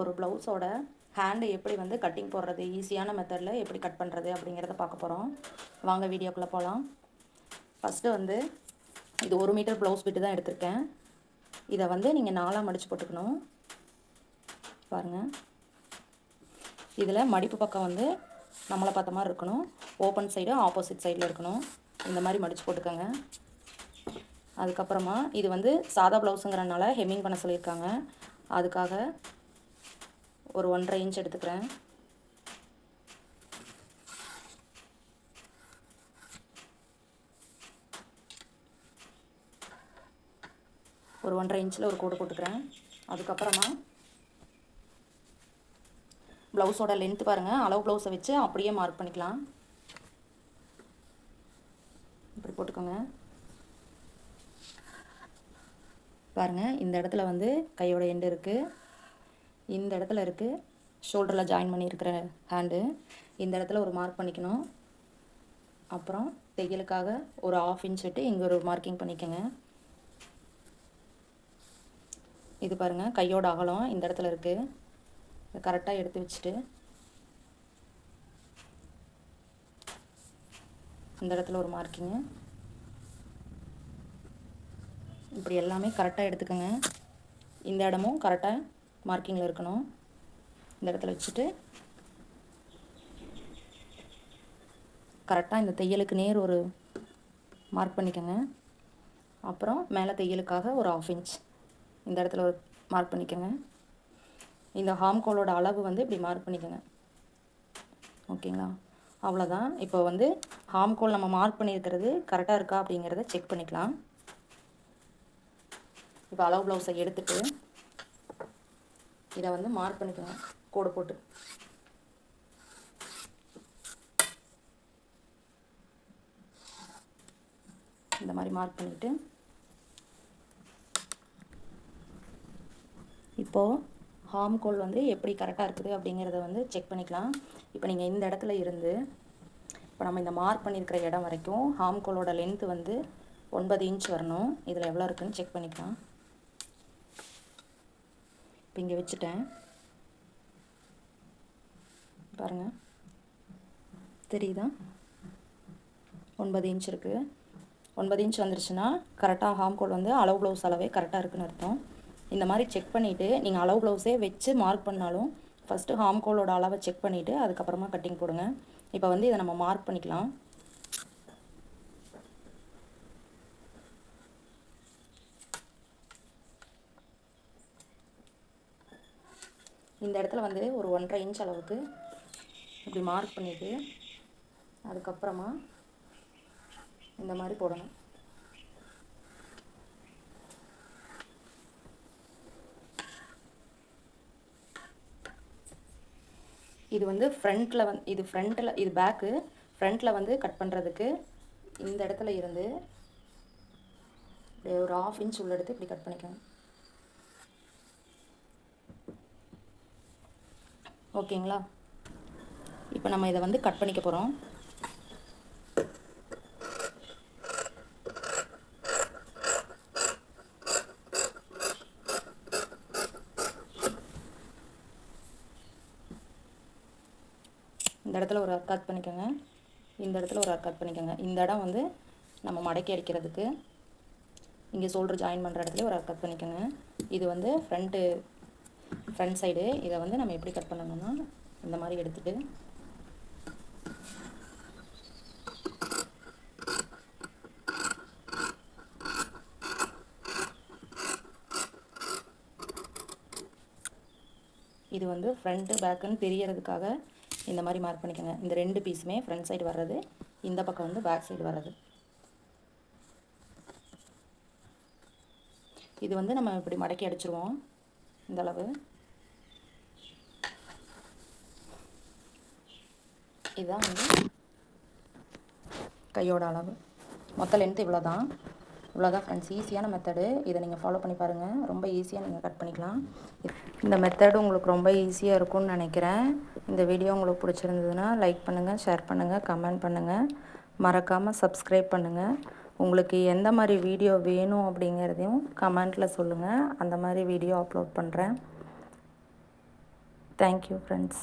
ஒரு ப்ளவுஸோட ஹேண்டு எப்படி வந்து கட்டிங் போடுறது ஈஸியான மெத்தடில் எப்படி கட் பண்ணுறது அப்படிங்கிறத பார்க்க போகிறோம் வாங்க வீடியோக்குள்ளே போகலாம் ஃபஸ்ட்டு வந்து இது ஒரு மீட்டர் ப்ளவுஸ் விட்டு தான் எடுத்திருக்கேன். இதை வந்து நீங்கள் நாலாக மடித்து போட்டுக்கணும். பாருங்கள் இதில் மடிப்பு பக்கம் வந்து நம்மளை பார்த்த மாதிரி இருக்கணும். ஓப்பன் சைடு ஆப்போசிட் சைடில் இருக்கணும். இந்த மாதிரி மடித்து போட்டுக்கோங்க. அதுக்கப்புறமா இது வந்து சாதா ப்ளவுஸுங்கிறனால ஹெம்மிங் பண்ண சொல்லியிருக்காங்க. அதுக்காக ஒரு ஒன்றரை இன்ச் எடுத்துக்கிறேன். ஒரு ஒன்றரை இன்ச்சில் ஒரு கோடு போட்டுக்கிறேன். அதுக்கப்புறமா ப்ளவுஸோட லென்த் பாருங்கள் அளவு ப்ளவுஸை வச்சு அப்படியே மார்க் பண்ணிக்கலாம். இப்படி போட்டுக்கோங்க. பாருங்கள் இந்த இடத்துல வந்து கையோட எண்டு இருக்குது இந்த இடத்துல இருக்குது ஷோல்டரில் ஜாயின் பண்ணியிருக்கிற ஹேண்டு இந்த இடத்துல ஒரு மார்க் பண்ணிக்கணும். அப்புறம் தையலுக்காக ஒரு ஆஃப் இன்ச் விட்டு இங்கே ஒரு மார்க்கிங் பண்ணிக்கோங்க. இது பாருங்கள் கையோட அகலம் இந்த இடத்துல இருக்குது கரெக்டாக எடுத்து வச்சுட்டு இந்த இடத்துல ஒரு மார்க்கிங்கு இப்படி எல்லாமே கரெக்டாக எடுத்துக்கோங்க. இந்த இடமும் கரெக்டாக மார்க்கிங்கில் இருக்கணும். இந்த இடத்துல வச்சுட்டு. கரெக்டாக இந்த தையலுக்கு நேர் ஒரு மார்க் பண்ணிக்கோங்க. அப்புறம் மேலே தையலுக்காக ஒரு ஆஃப் இன்ச் இந்த இடத்துல ஒரு மார்க் பண்ணிக்கோங்க. இந்த ஹாம்கோலோட அளவு வந்து இப்படி மார்க் பண்ணிக்கோங்க. ஓகேங்களா? அவ்வளோதான் இப்போ வந்து ஹாம்கோல் நம்ம மார்க் பண்ணியிருக்கிறது கரெக்டாக இருக்கா அப்படிங்கிறத செக் பண்ணிக்கலாம். இப்போ அளவு ப்ளவுஸை எடுத்துகிட்டு இதை வந்து மார்க் பண்ணிக்கோங்க. கோடு போட்டு. இந்த மாதிரி மார்க் பண்ணிவிட்டு இப்போது ஹார்ம் கோல் வந்து எப்படி கரெக்டாக இருக்குது அப்படிங்கிறத வந்து செக் பண்ணிக்கலாம். இப்போ நீங்கள் இந்த இடத்துல இருந்து இப்போ நம்ம இந்த மார்க் பண்ணியிருக்கிற இடம் வரைக்கும் ஹார்ம் கோலோட லென்த்து வந்து ஒன்பது இன்ச் வரணும். இதில் எவ்வளோ இருக்குதுன்னு செக் பண்ணிக்கலாம். இப்போ இங்கே வச்சுட்டேன். பாருங்கள் தெரியுதா? ஒன்பது இன்ச் இருக்குது ஒன்பது இன்ச் வந்துருச்சுன்னா கரெக்டாக ஹார்ம் கோல் வந்து அளவு ப்ளவுஸ் அளவே கரெக்டாக இருக்குன்னு அர்த்தம். இந்த மாதிரி செக் பண்ணிவிட்டு நீங்கள் அளவு ப்ளவுஸே வச்சு மார்க் பண்ணாலும் ஃபஸ்ட்டு ஹார்ம் கோலோட அளவை செக் பண்ணிவிட்டு அதுக்கப்புறமா கட்டிங் போடுங்க. இப்போ வந்து இதை நம்ம மார்க் பண்ணிக்கலாம். இந்த இடத்துல வந்து ஒரு ஒன்றரை இன்ச் அளவுக்கு இப்படி மார்க் பண்ணிவிட்டு அதுக்கப்புறமா இந்த மாதிரி போடணும். இது வந்து ஃப்ரண்ட்டில் வந் இது ஃப்ரண்ட்டில் இது பேக்கு ஃப்ரண்ட்டில் வந்து கட் பண்ணுறதுக்கு இந்த இடத்துல இருந்து ஒரு ஆஃப் இன்ச் உள்ள எடுத்து இப்படி கட் பண்ணிக்கோங்க ஓகேங்களா? இப்போ நம்ம இதை வந்து கட் பண்ணிக்க போகிறோம் இந்த இடத்துல ஒரு அர்க்காத் பண்ணிக்கோங்க. இந்த இடத்துல ஒரு அர்க்காத் பண்ணிக்கோங்க. இந்த இடம் வந்து நம்ம மடக்கி அடிக்கிறதுக்கு இங்கே ஷோல்டர் ஜாயின் பண்ணுற இடத்துல ஒரு அர்க்காத் பண்ணிக்கோங்க. இது வந்து ஃப்ரண்ட்டு ஃப்ரண்ட் சைடு இதை வந்து நம்ம எப்படி கட் பண்ணணும்னா இந்த மாதிரி எடுத்துகிட்டு இது வந்து ஃப்ரண்ட்டு பேக்குன்னு தெரியறதுக்காக இந்த மாதிரி மார்க் பண்ணிக்கோங்க. இந்த ரெண்டு பீஸுமே ஃப்ரண்ட் சைடு வர்றது இந்த பக்கம் வந்து பேக் சைடு வர்றது. இது வந்து நம்ம இப்படி மடக்கி அடிச்சிருவோம். இந்த அளவு இதுதான் வந்து கையோட அளவு. மொத்த லென்த் இவ்வளோ தான் இவ்வளோதான் ஃப்ரெண்ட்ஸ் ஈஸியான மெத்தடு இதை நீங்கள் ஃபாலோ பண்ணி பாருங்கள் ரொம்ப ஈஸியாக நீங்கள் கட் பண்ணிக்கலாம். இந்த மெத்தடு உங்களுக்கு ரொம்ப ஈஸியாக இருக்கும்னு நினைக்கிறேன். இந்த வீடியோ உங்களுக்கு பிடிச்சிருந்ததுன்னா லைக் பண்ணுங்கள் ஷேர் பண்ணுங்கள் கமெண்ட் பண்ணுங்கள் மறக்காமல் சப்ஸ்கிரைப் பண்ணுங்கள் உங்களுக்கு எந்த மாதிரி வீடியோ வேணும் அப்படிங்கிறதையும் கமெண்ட்டில் சொல்லுங்கள் அந்த மாதிரி வீடியோ அப்லோட் பண்ணுறேன் தேங்க்யூ ஃப்ரெண்ட்ஸ்